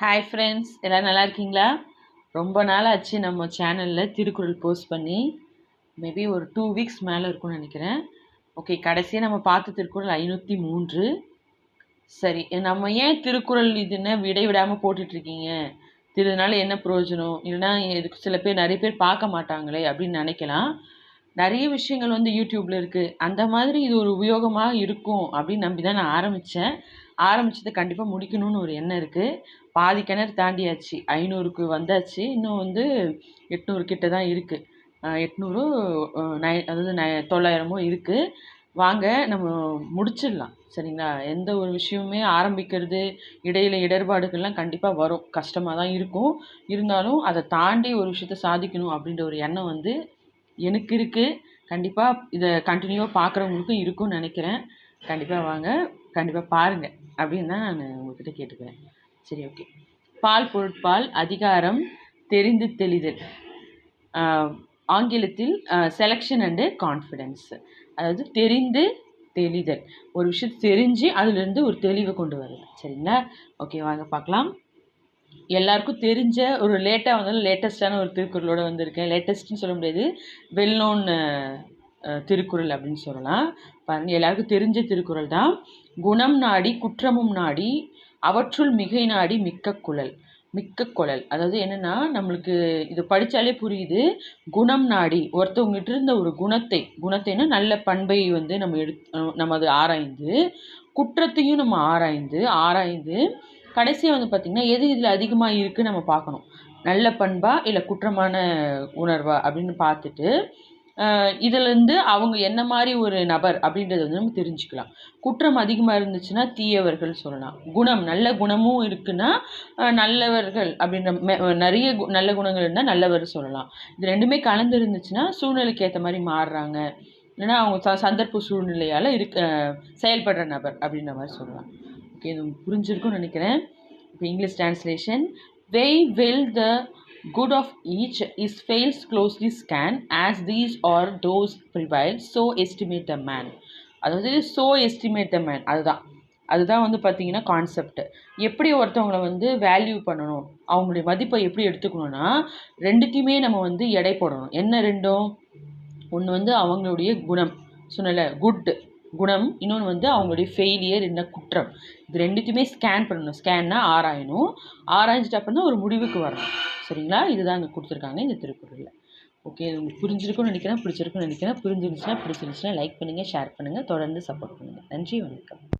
Hi friends எல்லோரும் நல்லா இருக்கீங்களா? ரொம்ப நாள் ஆச்சு நம்ம சேனலில் திருக்குறள் போஸ்ட் பண்ணி. மேபி ஒரு டூ வீக்ஸ் மேலே இருக்கும்னு நினைக்கிறேன். ஓகே கடைசியாக நம்ம பார்த்த திருக்குறள் ஐநூற்றி மூன்று. சரி நம்ம ஏன் திருக்குறள் இதுன்னு விடை விடாமல் போட்டுட்ருக்கீங்க இதனால என்ன பிரயோஜனம்? இல்லைன்னா இதுக்கு சில பேர் நிறைய பேர் பார்க்க மாட்டாங்களே அப்படின்னு நினைக்கலாம். நிறைய விஷயங்கள் வந்து யூடியூப்பில் இருக்குது அந்த மாதிரி இது ஒரு உபயோகமாக இருக்கும் அப்படின்னு நம்பி தான் நான் ஆரம்பித்தேன் ஆரம்பிச்சது கண்டிப்பாக முடிக்கணும்னு ஒரு எண்ணம் இருக்குது பாதி கிணறு தாண்டியாச்சு. ஐநூறுக்கு வந்தாச்சு. இன்னும் வந்து எட்நூறு கிட்ட தான் இருக்குது எட்நூறு நை அதாவது நை தொள்ளாயிரமோ இருக்குது வாங்க நம்ம முடிச்சிடலாம். சரிங்களா? எந்த ஒரு விஷயமுமே ஆரம்பிக்கிறது இடையில இடர்பாடுகள்லாம் கண்டிப்பாக வரும். கஷ்டமாக தான் இருக்கும். இருந்தாலும் அதை தாண்டி ஒரு விஷயத்த சாதிக்கணும் அப்படின்ற ஒரு எண்ணம் வந்து எனக்கு இருக்குது கண்டிப்பாக இதை கண்டினியூவாக பார்க்குறவங்களுக்கும் இருக்கும்னு நினைக்கிறேன். கண்டிப்பாக வாங்க. கண்டிப்பாக பாருங்கள் அப்படின்னு தான் நான் உங்கள்கிட்ட கேட்டுக்கிறேன். சரி ஓகே பால் பொருட்பால் அதிகாரம் தெரிந்து தெளிதல். ஆங்கிலத்தில் செலெக்ஷன் அண்டு கான்ஃபிடென்ஸ் அதாவது தெரிந்து தெளிதல். ஒரு விஷயம் தெரிஞ்சு அதுலேருந்து ஒரு தெளிவை கொண்டு வருது சரிங்களா? ஓகே வாங்க பார்க்கலாம். எல்லாருக்கும் தெரிஞ்ச ஒரு லேட்டாக வந்தாலும் லேட்டஸ்ட்டான ஒரு திருக்குறளோடு வந்திருக்கேன். லேட்டஸ்ட்னு சொல்ல முடியாது. வெல் நோன் திருக்குறள் அப்படின்னு சொல்லலாம். பாருங்கள் எல்லாருக்கும் தெரிஞ்ச திருக்குறள் தான். குணம் நாடி குற்றமும் நாடி அவற்றுள் மிகை நாடி மிக்க குழல் மிக்க குழல். அதாவது என்னென்னா நம்மளுக்கு இது படித்தாலே புரியுது. குணம் நாடி ஒருத்தவங்ககிட்ட இருந்த ஒரு குணத்தை குணத்தைன்னா நல்ல பண்பை வந்து நம்ம எடுத்து நம்ம அது ஆராய்ந்து குற்றத்தையும் நம்ம ஆராய்ந்து ஆராய்ந்து கடைசியாக வந்து பார்த்திங்கன்னா எது இதில் அதிகமாக இருக்குது நம்ம பார்க்கணும். நல்ல பண்பா இல்லை குற்றமான உணர்வா அப்படின்னு பார்த்துட்டு இதுலேருந்து அவங்க என்ன மாதிரி ஒரு நபர் அப்படின்றத வந்து நம்ம தெரிஞ்சுக்கலாம். குற்றம் அதிகமாக இருந்துச்சுன்னா தீயவர்கள் சொல்லலாம். குணம் நல்ல குணமும் இருக்குன்னா நல்லவர்கள் அப்படின்ற நிறைய நல்ல குணங்கள் இருந்தால் நல்லவர் சொல்லலாம். இது ரெண்டுமே கலந்து இருந்துச்சுன்னா சூழ்நிலைக்கு ஏற்ற மாதிரி மாறுறாங்க. இல்லைன்னா அவங்க ச சந்தர்ப்ப சூழ்நிலையால் இருக்க செயல்படுற நபர் அப்படின்ற மாதிரி சொல்லலாம். ஓகே இது புரிஞ்சிருக்கும்னு நினைக்கிறேன். இப்போ English translation weigh well the good of each is fails closely scan as these or those prevail so estimate the man. அதாவது ஸோ எஸ்டிமேட் த மேன் அதுதான். அதுதான் வந்து பார்த்தீங்கன்னா கான்செப்ட் எப்படி ஒருத்தவங்களை வந்து வேல்யூ பண்ணணும்? அவங்களுடைய மதிப்பை எப்படி எடுத்துக்கணும்னா ரெண்டுத்தையுமே நம்ம வந்து எடை போடணும். என்ன ரெண்டும்? ஒன்று வந்து அவங்களுடைய குணம். சொன்னல குட் குணம் இன்னொன்று வந்து அவங்களுடைய ஃபெயிலியர் என்ன குற்றம். இது ரெண்டுத்தையுமே ஸ்கேன் பண்ணணும். ஸ்கேன்னா ஆராயணும். ஆராய்ஞ்சிட்டு அப்புறம் ஒரு முடிவுக்கு வரணும். சரிங்களா? இதுதான் அங்கே கொடுத்துருக்காங்க இந்த திருக்குறளில். ஓகே இது உங்களுக்கு புரிஞ்சிருக்கும்னு நினைக்கிறேன் பிடிச்சிருக்குன்னு நினைக்கிறேன். புரிஞ்சிருந்துச்சுன்னா பிடிச்சிருந்துச்சுன்னா லைக் பண்ணுங்கள் ஷேர் பண்ணுங்கள் தொடர்ந்து சப்போர்ட் பண்ணுங்கள் நன்றி வணக்கம்.